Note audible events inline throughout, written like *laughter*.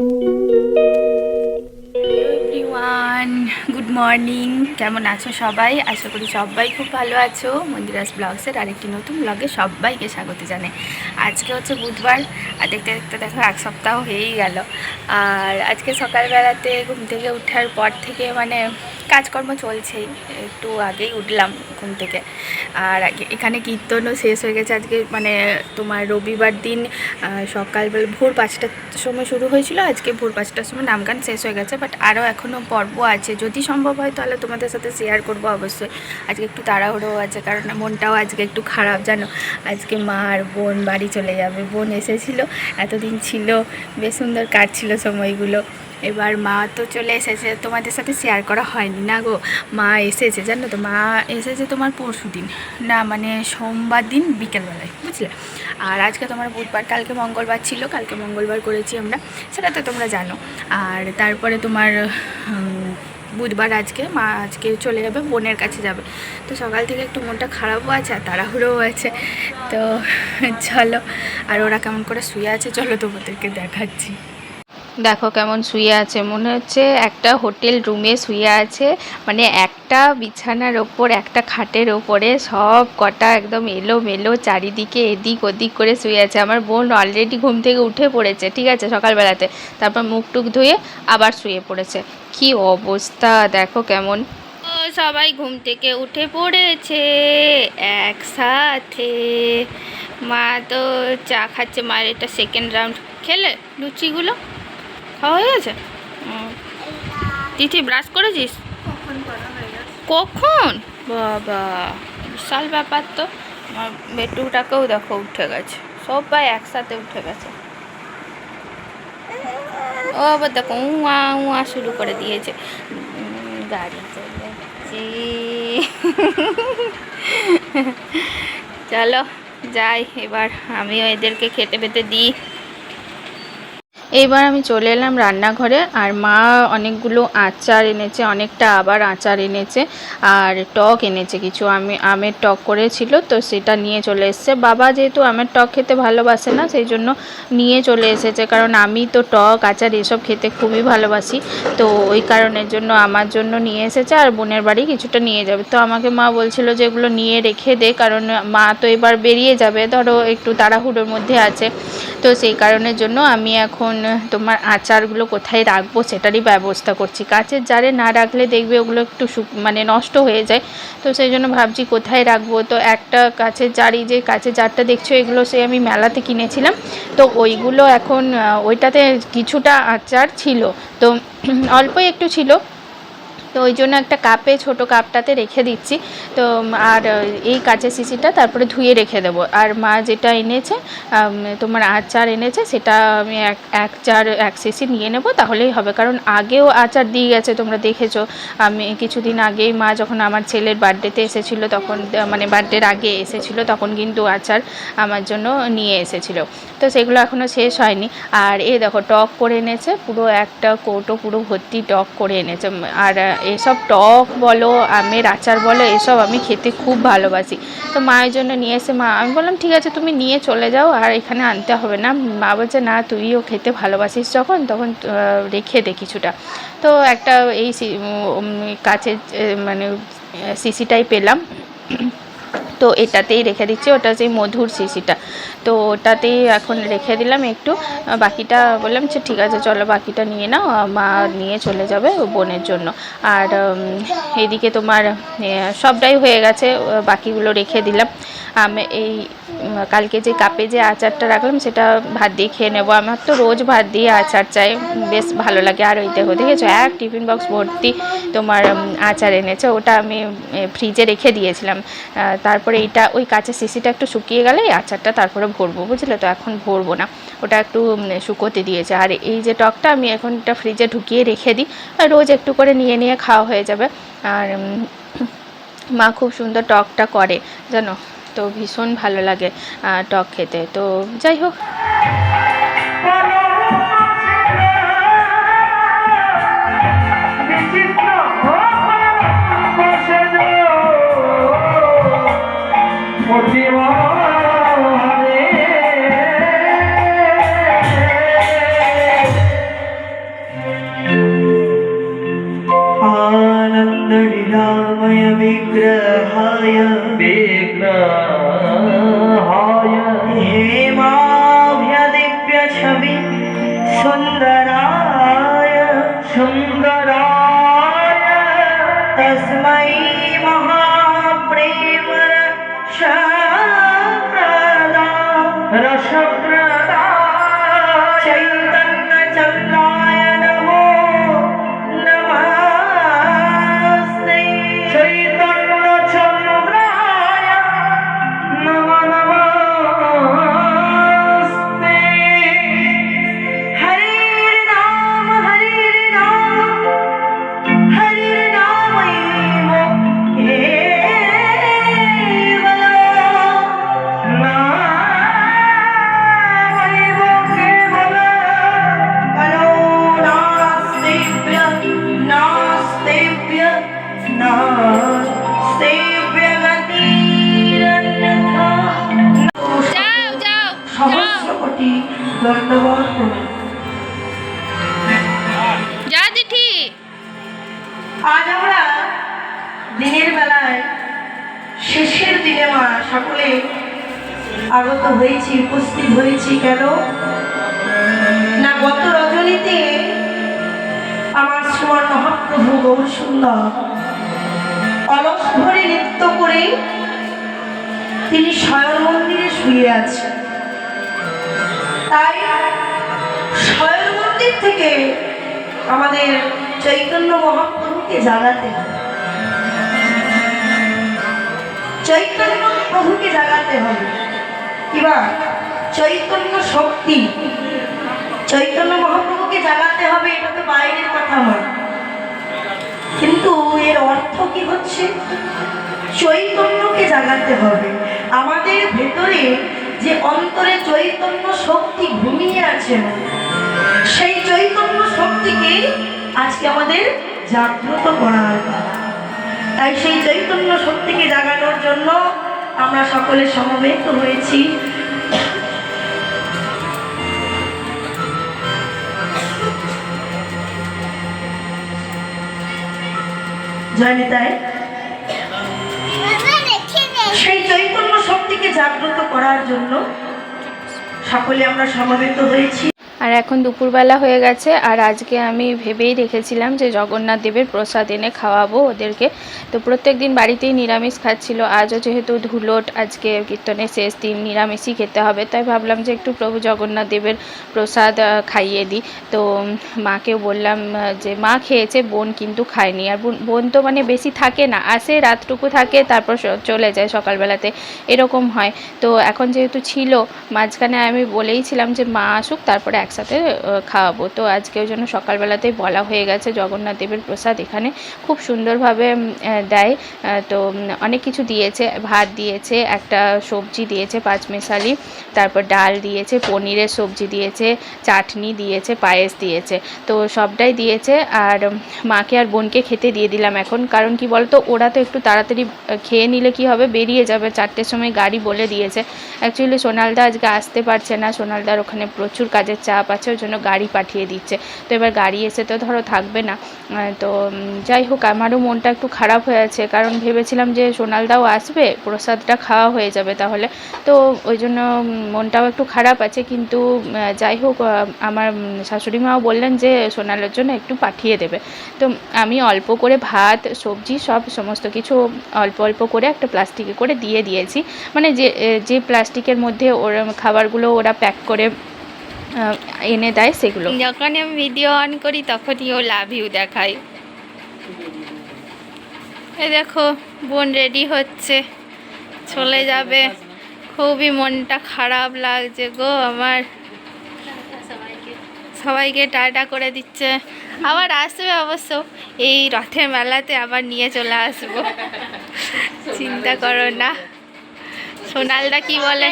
Música morning কেমন আছো সবাই? আশা করি সবাই খুব ভালো আছো। মন্দিরাস ব্লগসের আরেকটি নতুন ব্লগে সবাইকে স্বাগত জানাই। আজকে হচ্ছে বুধবার। আর দেখতে দেখতে দেখো, এক সপ্তাহ হয়েই গেল। আর আজকে সকালবেলাতে ঘুম থেকে উঠার পর থেকে মানে কাজকর্ম চলছেই। একটু আগেই উঠলাম ঘুম থেকে। আর এখানে কীর্তনও শেষ হয়ে গেছে আজকে। মানে তোমার রবিবার দিন সকালবেলা ভোর পাঁচটার সময় শুরু হয়েছিল। আজকে ভোর পাঁচটার সময় নামগান শেষ হয়ে গেছে। বাট আরও এখনও পর্ব আছে। যদি সম্ভব হয়, তাহলে তোমাদের সাথে শেয়ার করব অবশ্যই। আজকে একটু তাড়াহুড়ো আছে, কারণ মনটাও আজকে একটু খারাপ, জানো? আজকে মা আর বোন বাড়ি চলে যাবে। বোন এসেছিল, এতদিন ছিল, বেশ সুন্দর কাটছিল সময়গুলো। এবার মা তো চলে এসেছে, তোমাদের সাথে শেয়ার করা হয়নি। না গো, মা এসেছে, জানো তো? মা এসেছে তোমার পরশু দিন। না মানে সোমবার দিন বিকেলবেলায়, বুঝলে? আর আজকে তোমার বুধবার, কালকে মঙ্গলবার ছিল, কালকে মঙ্গলবার করেছি আমরা, সেটা তো তোমরা জানো। আর তারপরে তোমার বুধবার আজকে, মা আজকে চলে যাবে, বোনের কাছে যাবে। তো সকাল থেকে একটু মনটা খারাপও আছে আর তাড়াহুড়োও আছে। তো চলো, আর ওরা কেমন করে শুয়ে আছে, চলো তোমাদেরকে দেখাচ্ছি। দেখো কেমন শুয়ে আছে, মনে হচ্ছে একটা হোটেল রুমে শুয়ে আছে মানে একটা বিছানার ওপর, একটা খাটের ওপরে সব কটা একদম এলো মেলো চারিদিকে এদিক ওদিক করে শুয়ে আছে। আমার বোন অলরেডি ঘুম থেকে উঠে পড়েছে, ঠিক আছে, সকালবেলাতে। তারপর মুখ টুক ধুয়ে আবার শুয়ে পড়েছে। কি অবস্থা? দেখো কেমন। ও সবাই ঘুম থেকে উঠে পড়েছে। একসাথে। মা তো চা খাচ্ছে। মায়ের এটা সেকেন্ড রাউন্ড খেলে? লুচিগুলো? খাওয়া হয়ে গেছে। তিথি ব্রাশ করেছিস? কখন? বাবা বিশাল ব্যাপার তো। আমার বেটুটাকেও দেখো উঠে গেছে। সবাই একসাথে উঠে গেছে। ও আবার দেখো, উয়া উয়া শুরু করে দিয়েছে। গাড়ি চলেছি চলো, যাই, এবার আমিও এদেরকে খেতে পেতে দিই। এইবার আমি চলে এলাম রান্নাঘরে, আর মা অনেকগুলো আচার এনেছে, অনেকটা আবার আচার এনেছে, আর টক এনেছে কিছু। আমি আমের টক করেছিল, তো সেটা নিয়ে চলে এসেছে। বাবা যেহেতু আমের টক খেতে ভালোবাসে না, সেই জন্য নিয়ে চলে এসেছে, কারণ আমি তো টক, আচার এসব খেতে খুবই ভালোবাসি। তো ওই কারণের জন্য আমার জন্য নিয়ে এসেছে, আর বোনের বাড়ি কিছুটা নিয়ে যাবে। তো আমাকে মা বলছিল যে এগুলো নিয়ে রেখে দে, কারণ মা তো এবার বেরিয়ে যাবে। ধরো একটু তাড়াহুড়োর মধ্যে আছে। তো সেই কারণের জন্য আমি এখন তোমার আচারগুলো কোথায় রাখব সেটারই ব্যবস্থা করছি। কাচের জারে না রাখলে দেখবে ওগুলো একটু মানে নষ্ট হয়ে যায়। তো সেই জন্য ভাবছি কোথায় রাখব? তো একটা কাচের জারি যে কাচের জারটা দেখছ, এগুলো সে আমি মেলাতে কিনেছিলাম। তো ওইগুলো এখন ওইটাতে কিছুটা আচার ছিল। তো *clears throat* অল্পই একটু ছিল। তো ওই জন্য একটা কাপে, ছোট কাপটাতে রেখে দিচ্ছি। তো আর এই কাঁচের শিশিটা তারপরে ধুয়ে রেখে দেবো। আর মা যেটা এনেছে তোমার আচার এনেছে, সেটা আমি এক এক চার, এক শিশি নিয়ে নেব, তাহলেই হবে। কারণ আগেও আচার দিয়ে গেছে, তোমরা দেখেছ। আমি কিছুদিন আগেই মা যখন আমার ছেলের বার্থডেতে এসেছিল, তখন মানে বার্থডের আগে এসেছিল, তখন কিন্তু আচার আমার জন্য নিয়ে এসেছিল। তো সেগুলো এখনও শেষ হয়নি। আর এ দেখো, টক করে এনেছে, পুরো একটা কৌটো, পুরো ভর্তি টক করে এনেছে। আর এসব টক বলো, আমের আচার বলো, এসব আমি খেতে খুব ভালোবাসি। তো মায়ের জন্য নিয়ে এসে মা, আমি বললাম, ঠিক আছে, তুমি নিয়ে চলে যাও, আর এখানে আনতে হবে না। মা বলছে, না, তুইও খেতে ভালোবাসিস যখন, তখন রেখে দে কিছুটা। তো একটা এই কাছে মানে সিসিটাই পেলাম। তো এটাতেই রেখে দিচ্ছি ওটা সেই মধুর শিশিটা। তো ওটাতেই এখন রেখে দিলাম একটু। বাকিটা বললাম যে ঠিক আছে চলো বাকিটা নিয়ে নাও মা নিয়ে চলে যাবে বোনের জন্য। আর এদিকে তোমার সবটাই হয়ে গেছে বাকিগুলো রেখে দিলাম। আমি এই কালকে যে কাপে যে আচারটা রাখলাম সেটা ভাত দিয়ে খেয়ে নেব। আমার তো রোজ ভাত দিয়ে আচার চাই বেশ ভালো লাগে। আর ওই দেখো দেখেছ? এক টিফিন বক্স ভর্তি তোমার আচার এনেছে ওটা আমি ফ্রিজে রেখে দিয়েছিলাম। আহ, তারপরে এটা ওই কাঁচা শিশিটা একটু শুকিয়ে গেলে আচারটা তারপরে ভরবো, বুঝলে তো? এখন ভরবো না। ওটা একটু শুকোতে দিয়েছে। আর এই যে টকটা আমি এখন এটা ফ্রিজে ঢুকিয়ে রেখে দিই। আর রোজ একটু করে নিয়ে নিয়ে খাওয়া হয়ে যাবে। আর মা খুব সুন্দর টকটা করে, জানো? তো ভীষণ ভালো লাগে টক খেতে। তো যাই হোক। প্রতিবারে ਰਸਪ੍ਰ দিনে মা সকলে আগত হয়েছি, উপস্থিত হয়েছি কেন? না গত রজনীতে আমার শ্রীমান মহাপ্রভু গৌর সুন্দর অলস ভরে নৃত্য করে তিনি শয়ন মন্দিরে শুয়ে আছেন। তাই শয়ন মন্দির থেকে আমাদের চৈতন্য মহাপ্রভুকে জাগাতে হবে। চৈতন্য প্রভুকে জাগাতে হবে। কিবা চৈতন্য শক্তি। চৈতন্য মহাপ্রভুকে জাগাতে হবে, এটা তো বাইরের কথা নয়। কিন্তু এর অর্থ কি হচ্ছে? চৈতন্যকে জাগাতে হবে। আমাদের ভেতরে যে অন্তরে চৈতন্য শক্তি ঘুমিয়ে আছে, সেই চৈতন্য শক্তিকে আজকে আমাদের জাগ্রত পালা। তাই সেই চৈতন্য শক্তিকে জাগানোর জন্য আমরা সকলে সমবেত হয়েছি। সেই চৈতন্য শক্তিকে জাগ্রত করার জন্য সকলে আমরা সমবেত হয়েছি। আর এখন দুপুরবেলা হয়ে গেছে, আর আজকে আমি ভেবেই রেখেছিলাম যে জগন্নাথ দেবের প্রসাদ এনে খাওয়াবো ওদেরকে। তো প্রত্যেক দিন বাড়িতেই নিরামিষ খাচ্ছিল, আজও যেহেতু ধুলোট আজকে কীর্তনের শেষ দিন, নিরামিষই খেতে হবে, তাই ভাবলাম যে একটু প্রভু জগন্নাথ দেবের প্রসাদ খাইয়ে দিই। তো মাকেও বললাম যে মা খেয়েছে, বোন কিন্তু খায়নি। আর বোন- বোন তো মানে বেশি থাকে না, আসে, রাতটুকু থাকে, তারপর চলে যায় সকালবেলাতে। এরকম হয়। তো এখন যেহেতু ছিল, মাঝখানে আমি বলেইছিলাম যে মা আসুক, তারপরে একসাথে খাওয়াবো। তো আজকে ওই জন্য সকালবেলাতেই বলা হয়ে গেছে, জগন্নাথ দেবের প্রসাদ এখানে খুব সুন্দরভাবে দেয়। তো অনেক কিছু দিয়েছে, ভাত দিয়েছে, একটা সবজি দিয়েছে পাঁচমেশালি তারপর ডাল দিয়েছে, পনিরের সবজি দিয়েছে, চাটনি দিয়েছে, পায়েস দিয়েছে। তো সবটাই দিয়েছে, আর মাকে আর বোনকে খেতে দিয়ে দিলাম এখন। কারণ কি বলতো, ওরা তো একটু তাড়াতাড়ি খেয়ে নিলে কি হবে? বেরিয়ে যাবে, চারটের সময় গাড়ি বলে দিয়েছে। অ্যাকচুয়ালি সোনালদা আজকে আসতে পারছে না, সোনালদার ওখানে প্রচুর কাজের চাপ। আছে ওই জন্য গাড়ি পাঠিয়ে দিচ্ছে। তো এবার গাড়ি এসে তো ধরো থাকবে না। তো যাই হোক, আমারও মনটা একটু খারাপ হয়ে আছে। কারণ ভেবেছিলাম যে সোনালদাও আসবে, প্রসাদটা খাওয়া হয়ে যাবে তাহলে। তো ওই জন্য মনটাও একটু খারাপ আছে। কিন্তু যাই হোক আমার শাশুড়ি মাও বললেন যে সোনালের জন্য একটু পাঠিয়ে দেবে। তো আমি অল্প করে ভাত, সবজি, সব সমস্ত কিছু অল্প অল্প করে একটা প্লাস্টিকে করে দিয়ে দিয়েছি। মানে যে যে প্লাস্টিকের মধ্যে ওরা খাবারগুলো ওরা প্যাক করে এনে দেয় সেগুলো। যখন আমি ভিডিও অন করি, তখনই ও লাভ ইউ দেখাই এই দেখো, বোন রেডি হচ্ছে, চলে যাবে। খুবই মনটা খারাপ লাগছে গো আমার। সবাইকে টাটা করে দিচ্ছে। আবার আসবে অবশ্য, এই রথের মেলাতে আবার নিয়ে চলে আসব। চিন্তা করো না। সোনালদা কি বলে?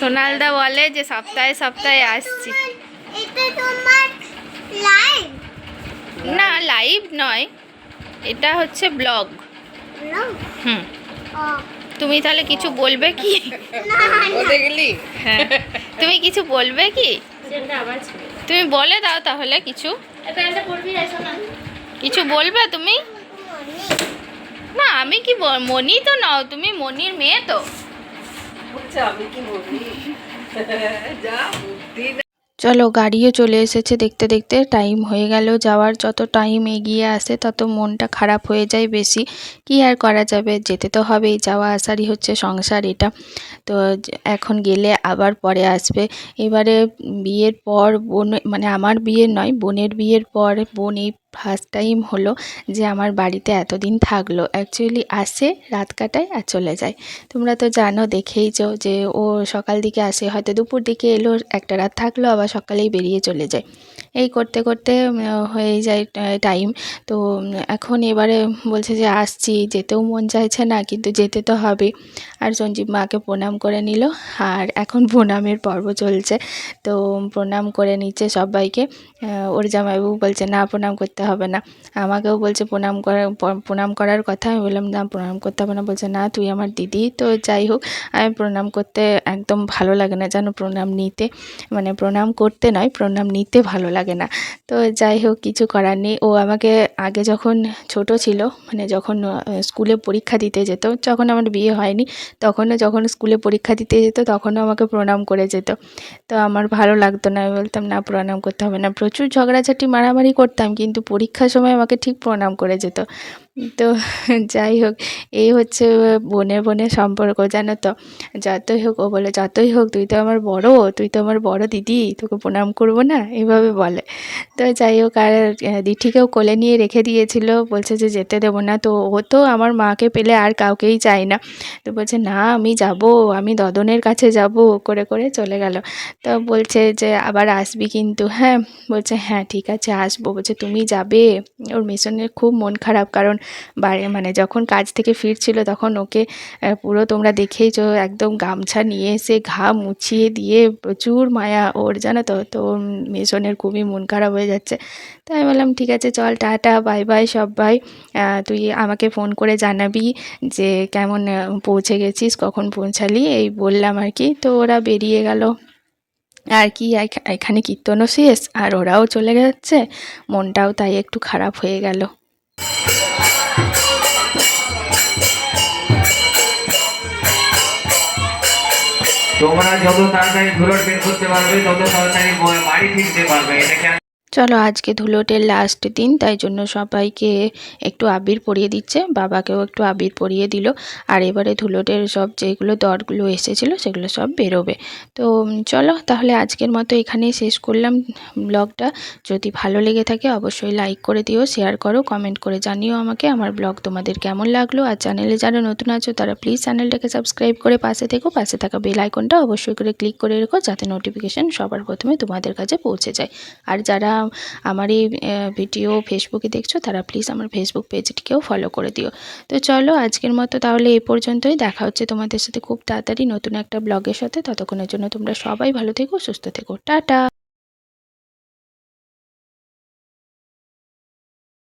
সোনালদা বলে যে সপ্তাহে সপ্তাহে আসছি। এটা তোমার লাইভ? না লাইভ নয়। এটা হচ্ছে ব্লগ। হুম। তুমি তাহলে কিছু বলবে কি? হ্যাঁ। তুমি কিছু বলবে কি? তুমি বলে দাও তাহলে কিছু। কিছু বলবে তুমি? না আমি কি বল- মনি তো নাও তুমি মনির মেয়ে তো। *laughs* চলো গাড়িও চলে এসেছে দেখতে দেখতে টাইম হয়ে গেল। যাওয়ার যত টাইম এগিয়ে আসে তত মনটা খারাপ হয়ে যায় বেশি। কি আর করা যাবে? যেতে তো হবেই যাওয়া আসারই হচ্ছে সংসার এটা। তো এখন গেলে আবার পরে আসবে। এবারে বিয়ের পর বোন মানে আমার বিয়ে নয় বোনের বিয়ের পর বোন এই ফার্স্ট টাইম হলো যে আমার বাড়িতে এতদিন থাকল। অ্যাকচুয়ালি আসে, রাত কাটায় আর চলে যায়। তোমরা তো জানো দেখেইছো যে ও সকাল দিকে আসে, হয়তো দুপুর দিকে এলো, একটা রাত থাকল, আবার সকালেই বেরিয়ে চলে যায়। এই করতে করতে হয়ে যায় টাইম তো এখন এবারে বলছে যে আসছি, যেতেও মন চাইছে না, কিন্তু যেতে তো হবে। আর সঞ্জীব মাকে প্রণাম করে নিল, আর এখন প্রণামের পর্ব চলছে। তো, প্রণাম করে নিচ্ছে সবাইকে। ওর জামাইবাবু বলছে, না, প্রণাম করতে হবে না। আমাকেও বলছে, প্রণাম করার প- প্রণাম করার কথা। আমি বললাম, না, প্রণাম করতে হবে না। বলছে, না, তুই আমার দিদি। তো যাই হোক, আমি প্রণাম করতে একদম ভালো লাগে না যেন প্রণাম নিতে। মানে প্রণাম করতে নয়, প্রণাম নিতে ভালো লাগে। না। তো যাই হোক, কিছু করার নেই। ও আমাকে আগে যখন ছোট ছিল মানে যখন স্কুলে পরীক্ষা দিতে যেত, যখন আমার বিয়ে হয়নি, তখনও যখন স্কুলে পরীক্ষা দিতে যেত, তখনও আমাকে প্রণাম করে যেত। তো আমার ভালো লাগতো না। আমি বলতাম, না, প্রণাম করতে হবে না। প্রচুর ঝগড়াঝাটি, মারামারি করতাম, কিন্তু পরীক্ষার সময় আমাকে ঠিক প্রণাম করে যেত। তো যাই হোক, এই হচ্ছে বোনের বোনের সম্পর্ক, জানো তো। যতই হোক ও বলে, যতই হোক, তুই তো আমার বড়, তুই তো আমার বড় দিদি, তোকে প্রণাম করব না? এইভাবে বলে। তো যাই হোক, আর দিঠিকেও কোলে নিয়ে রেখে দিয়েছিল, বলছে যে যেতে দেবো না। তো ও তো আমার মাকে পেলে আর কাউকেই চায় না। তো বলছে, না, আমি যাব, আমি দদনের কাছে যাব। করে করে চলে গেল। তো বলছে যে, আবার আসবি কিন্তু। হ্যাঁ বলছে হ্যাঁ ঠিক আছে, আসব। বলছে, তুমি যাবে? ওর মিশনের খুব মন খারাপ, কারণ বাড়ি মানে যখন কাজ থেকে ফিরছিল তখন ওকে পুরো তোমরা দেখেইছো, একদম গামছা নিয়ে এসে ঘা মুছিয়ে দিয়ে প্রচুর মায়া ওর, জানো তো? তো মিশনের খুবই মন খারাপ হয়ে যাচ্ছে। তাই আমি বললাম, ঠিক আছে, চল, টাটা, বাই বাই সবাই তুই আমাকে ফোন করে জানাবি যে কেমন পৌঁছে গেছিস, কখন পৌঁছালি? এই বললাম আর কি। তো ওরা বেরিয়ে গেল। আর কি, এখ- এখানে কীর্তনও শেষ, আর ওরাও চলে যাচ্ছে। মনটাও তাই একটু খারাপ হয়ে গেল। তোমরা যত তাড়াতাড়ি ধুলোট বের করতে পারবে তত তাড়াতাড়ি বাড়ি ফিরতে পারবে। এটাকে চলো আজকে ধুলোটের লাস্ট দিন, তাই জন্য সবাইকে একটু আবির পরিয়ে দিচ্ছে। বাবাকেও একটু আবির পরিয়ে দিল। আর এবারে ধুলোটের সব যেগুলো দরগুলো এসেছিল, সেগুলো সব বেরোবে। তো চলো তাহলে আজকের মতো এখানেই শেষ করলাম ব্লগটা। যদি ভালো লেগে থাকে অবশ্যই লাইক করে দিও শেয়ার করো কমেন্ট করে জানিও আমাকে আমার ব্লগ তোমাদের কেমন লাগল। আর চ্যানেলে যারা নতুন আছো, তারা প্লিজ চ্যানেলটাকে সাবস্ক্রাইব করে পাশে থেকো। পাশে থাকা বেল আইকনটা অবশ্যই করে ক্লিক করে রেখো, যাতে নোটিফিকেশান সবার প্রথমে তোমাদের কাছে পৌঁছে যায়। আর যারা আমার এই ভিডিও ফেসবুকে দেখছ, তারা প্লিজ আমার ফেসবুক পেজটিকেও ফলো করে দিও। তো চলো আজকের মতো তাহলে এই পর্যন্তই, দেখা হচ্ছে তোমাদের সাথে খুব তাড়াতাড়ি নতুন একটা ব্লগের সাথে, ততক্ষণের জন্য তোমরা সবাই ভালো থেকো, সুস্থ থেকো, টাটা!